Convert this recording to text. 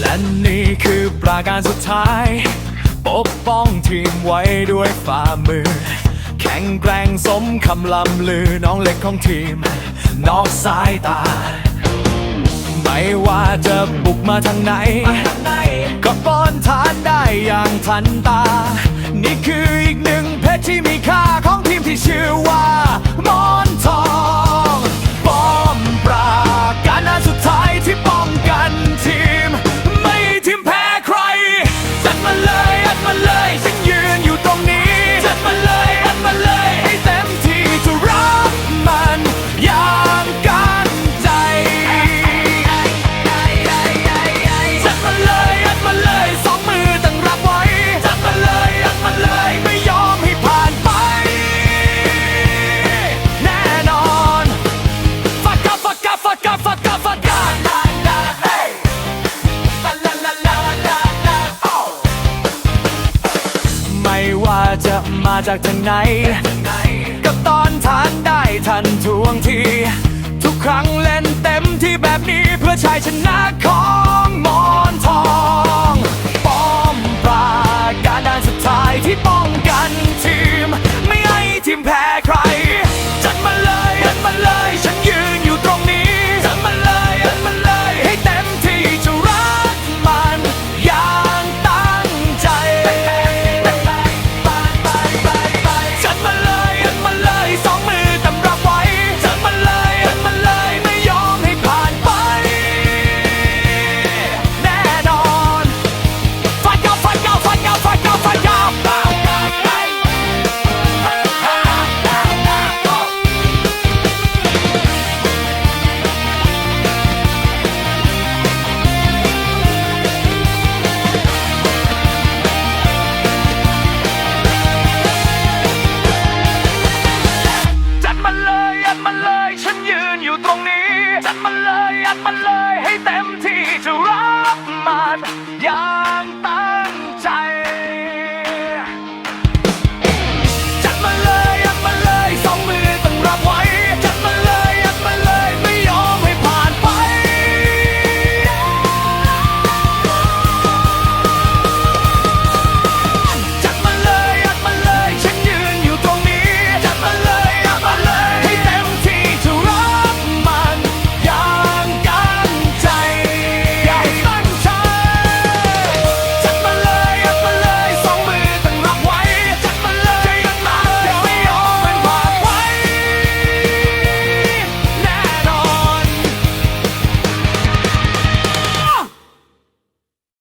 และนี่คือปราการสุดท้าย ปกป้องทีมไว้ด้วยฝ่ามือ แข็งแกร่งสมคำลำลือน้องเล็กของทีม นอกสายตา ไม่ว่าจะบุกมาทางไหน ก็ป้อนทานได้อย่างทันตา นี่คืออีกหนึ่งเพชรที่มีค่าของทีมที่ชื่อว่า จากทางไหน กับตอนทานได้ทันท่วงที ทุกครั้งเล่นเต็มที่แบบนี้เพื่อชายชนะของมอนทองป้อมปราการด้านสุดท้ายที่ป้องกันทีม